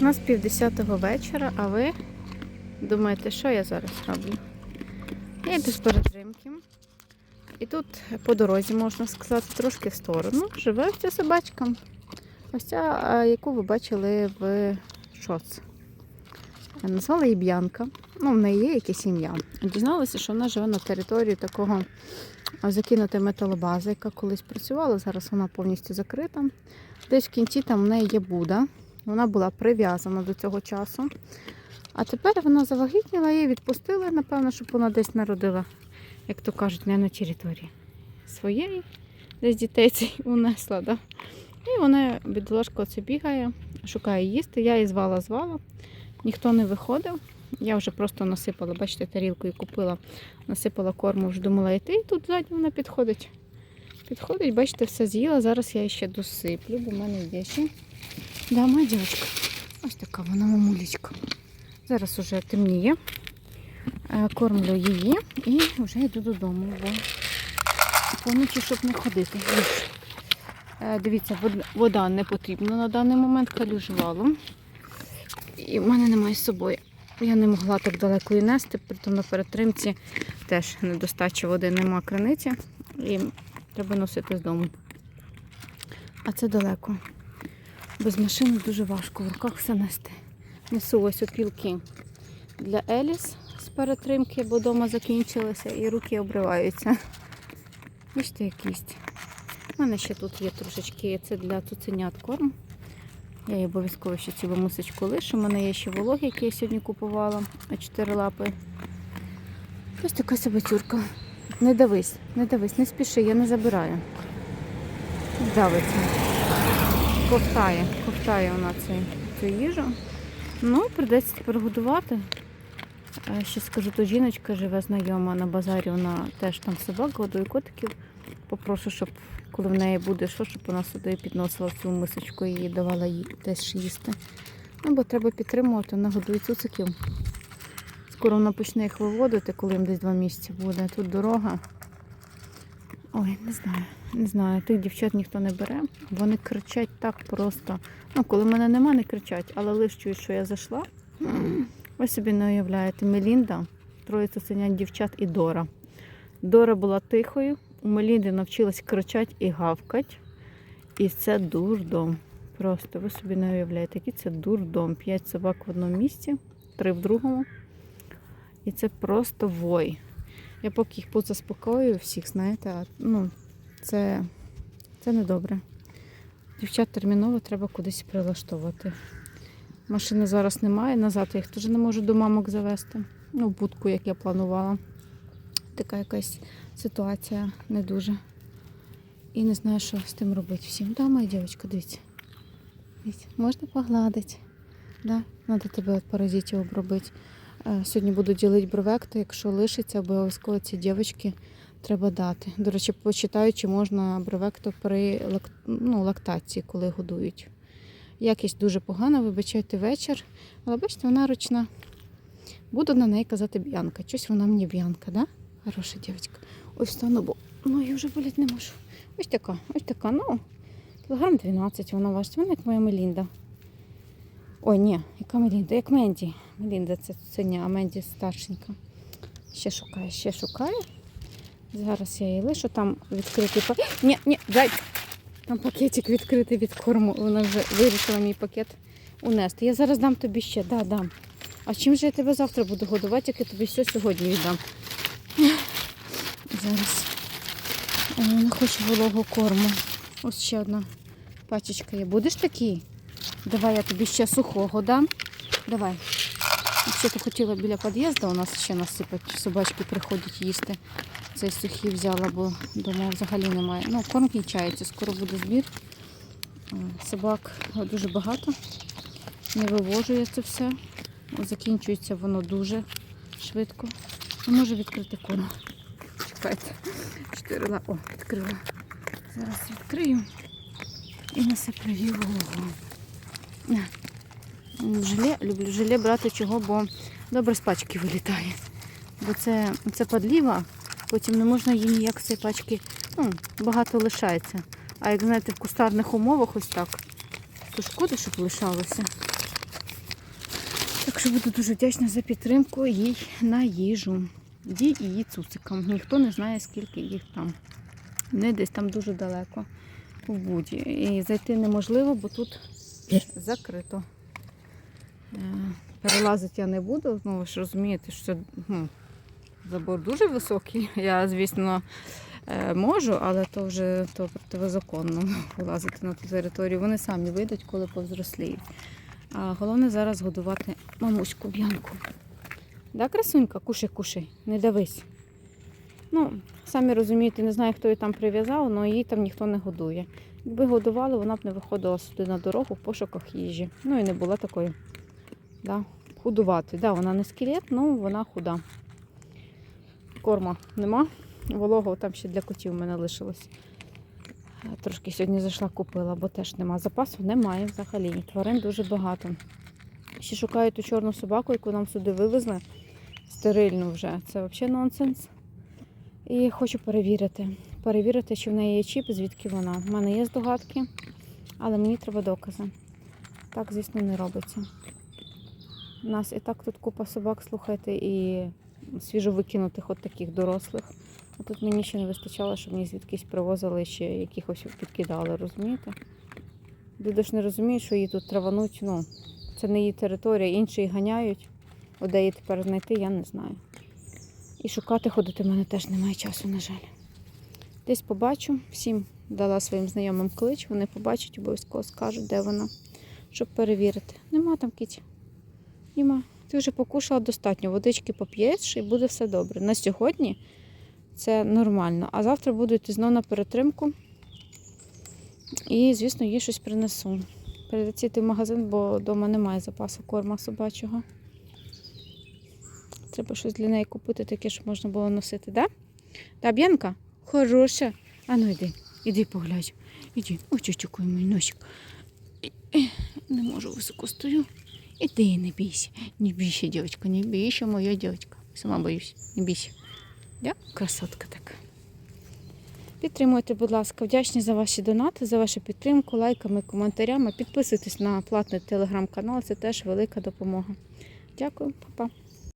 У нас півдесятого вечора, а ви думаєте, що я зараз роблю? Я йду з перетримки. І тут по дорозі, можна сказати, трошки в сторону, живе ця собачка. Ось ця, яку ви бачили в шоц. Назвали її Б'янка. Ну, в неї є якесь ім'я. Дізналася, що вона живе на території такого закинутої металобази, яка колись працювала. Зараз вона повністю закрита. Десь в кінці там в неї є Буда. Вона була прив'язана до цього часу. А тепер вона завагітніла, її відпустили, напевно, щоб вона десь народила, як то кажуть, не на території своєї, десь дітей цей унесла. Да? І вона бідолашка оце бігає, шукає їсти. Я її звала, звала. Ніхто не виходив. Я вже просто насипала, бачите, тарілку і купила, насипала корму, вже думала йти, і тут ззаді вона підходить. Підходить, бачите, все з'їла. Зараз я ще досиплю, бо в мене є ще. Да, моя дівчинка. Ось така вона мамулечка. Зараз уже темніє. Е, Кормлю її і вже йду додому, бо поночі, щоб не ходити. Е, Дивіться, вода не потрібна на даний момент, калюж валом. І в мене немає з собою. Я не могла так далеко і нести, притом на перетримці теж недостача води, нема криниці. І треба носити з дому. А це далеко. Без машини дуже важко в руках все нести. Несу ось опілки для Еліс з перетримки, бо вдома закінчилися і руки обриваються. Бачите, якісь. У мене ще тут є трошечки, це для цуценят корм. Я її обов'язково ще цілу мисочку лишу. У мене є ще вологі, які я сьогодні купувала, чотири лапи. Ось така собацюрка. Не дивись, не дивись, не спіши, я не забираю. Давиться. Ковтає, ковтає вона цю, цю їжу. Ну, прийдеться тепер годувати. Ще скажу, то жіночка живе знайома на базарі, вона теж там собак годує котиків. Попрошу, щоб коли в неї буде що, щоб вона сюди підносила цю мисочку і давала їй теж їсти. Ну, бо треба підтримувати, вона годує цуциків. Скоро вона почне їх виводити, коли їм десь два місяці буде. Тут дорога. Ой, не знаю, не знаю. Тих дівчат ніхто не бере. Вони кричать так просто. Ну, коли мене нема, не кричать, але лише чують, що я зайшла. Ви собі не уявляєте, Мелінда, троє цуценят дівчат і Дора. Дора була тихою, у Мелінди навчилась кричати і гавкати. І це дурдом. Просто ви собі не уявляєте, який це дурдом. П'ять собак в одному місці, три в другому. І це просто вой. Я поки їх позаспокоюю всіх, знаєте, а, ну, це, це недобре. Дівчат терміново треба кудись прилаштовувати. Машини зараз немає, назад я їх теж не можу до мамок завести. Ну, в будку, як я планувала. Така якась ситуація не дуже. І не знаю, що з тим робити всім. Да, моя дівчинка, дивіться. Дивіться, можна погладити. Да? Надо тебе від паразитів обробити. Е, Сьогодні буду ділити бровекти, якщо лишиться, обов'язково ці дівчатки треба дати. До речі, почитаю, чи можна бровекту при ну, лактації, коли годують. Якість дуже погана, вибачайте вечір. Але бачите, вона ручна. Буду на неї казати б'янка. Щось вона мені б'янка, да? Хороша дівчинка. Ось стану, бо ноги вже болять не можу. Ось така, ось така, ну, кілограм 12 вона важить. Вона як моя Мелінда. Ой, ні, яка Мелінда? Як Менді. Мелінда це цуценя, а Менді старшенька. Ще шукає, ще шукає. Зараз я її лишу, там відкритий пакет. Ні, ні, дай. Там пакетик відкритий від корму. Вона вже вирішила мій пакет унести. Я зараз дам тобі ще, да, дам. А чим же я тебе завтра буду годувати, як я тобі все сьогодні віддам? Зараз. О, не хочу вологого корму. Ось ще одна пачечка є. Будеш такий? Давай я тобі ще сухого дам. Давай. Ще ти хотіла біля під'їзду у нас ще насипати. Собачки приходять їсти. Цей сухий взяла, бо вдома взагалі немає. Ну, корм кінчається, скоро буде збір. Собак дуже багато. Не вивожу я це все. Закінчується воно дуже швидко. Не можу відкрити корм. Чекайте. Чотири ла- О, відкрила. Зараз відкрию і насиплю вологу. Желе, люблю желе брати чого, бо добре з пачки вилітає. Бо це, це подліва, потім не можна її ніяк з цієї пачки, ну, багато лишається. А як знаєте, в кустарних умовах ось так, то шкода, щоб лишалося. Також буду дуже вдячна за підтримку їй на їжу. Їй і її цуцикам. Ніхто не знає, скільки їх там. Вони десь там дуже далеко в буді. І зайти неможливо, бо тут закрито. Е, Перелазити я не буду. Ну, ви ж розумієте, що ну, забор дуже високий. Я, звісно, е, можу, але то вже то противозаконно вилазити на ту територію. Вони самі вийдуть, коли повзросліють. А головне зараз годувати мамуську б'янку. Да, красунька, кушай, кушай, не давись. Ну, самі розумієте, не знаю, хто її там прив'язав, але її там ніхто не годує. Якби годували, вона б не виходила сюди на дорогу в пошуках їжі. Ну і не була такою. Да, худувати. Да, вона не скелет, ну вона худа. Корма нема. Вологого там ще для котів в мене лишилось. Трошки сьогодні зайшла, купила, бо теж нема. Запасу немає взагалі. Тварин дуже багато. Ще шукаю ту чорну собаку, яку нам сюди вивезли. Стерильну вже. Це взагалі нонсенс. І хочу перевірити. Перевірити, чи в неї є чіп, звідки вона. У мене є здогадки, але мені треба докази. Так, звісно, не робиться. У нас і так тут купа собак, слухайте, і свіжо викинутих от таких дорослих. А тут мені ще не вистачало, щоб мені звідкись привозили ще якихось підкидали, розумієте? Люди ж не розуміють, що її тут травануть, ну, це не її територія, інші її ганяють. Де її тепер знайти, я не знаю. І шукати ходити в мене теж немає часу, на жаль. Десь побачу, всім дала своїм знайомим клич, вони побачать, обов'язково скажуть, де вона, щоб перевірити. Нема там кіті. Нема. Ти вже покушала достатньо, водички поп'єш і буде все добре. На сьогодні це нормально. А завтра буду йти знову на перетримку. І, звісно, їй щось принесу. Йти в магазин, бо вдома немає запасу корма собачого. Треба щось для неї купити, таке, щоб можна було носити, да? Да, Б'янка? Хороша. А ну йди, іди поглядь. Іди. Чучукуй мій носик. Не можу високо стою. Іди, не бійся. Не бійся, дівчинка, не бійся, моя дівчинка. Сама боюсь, не бійся. Да? Красотка така. Підтримуйте, будь ласка, вдячні за ваші донати, за вашу підтримку, лайками, коментарями. Підписуйтесь на платний телеграм-канал, це теж велика допомога. Дякую, па-па.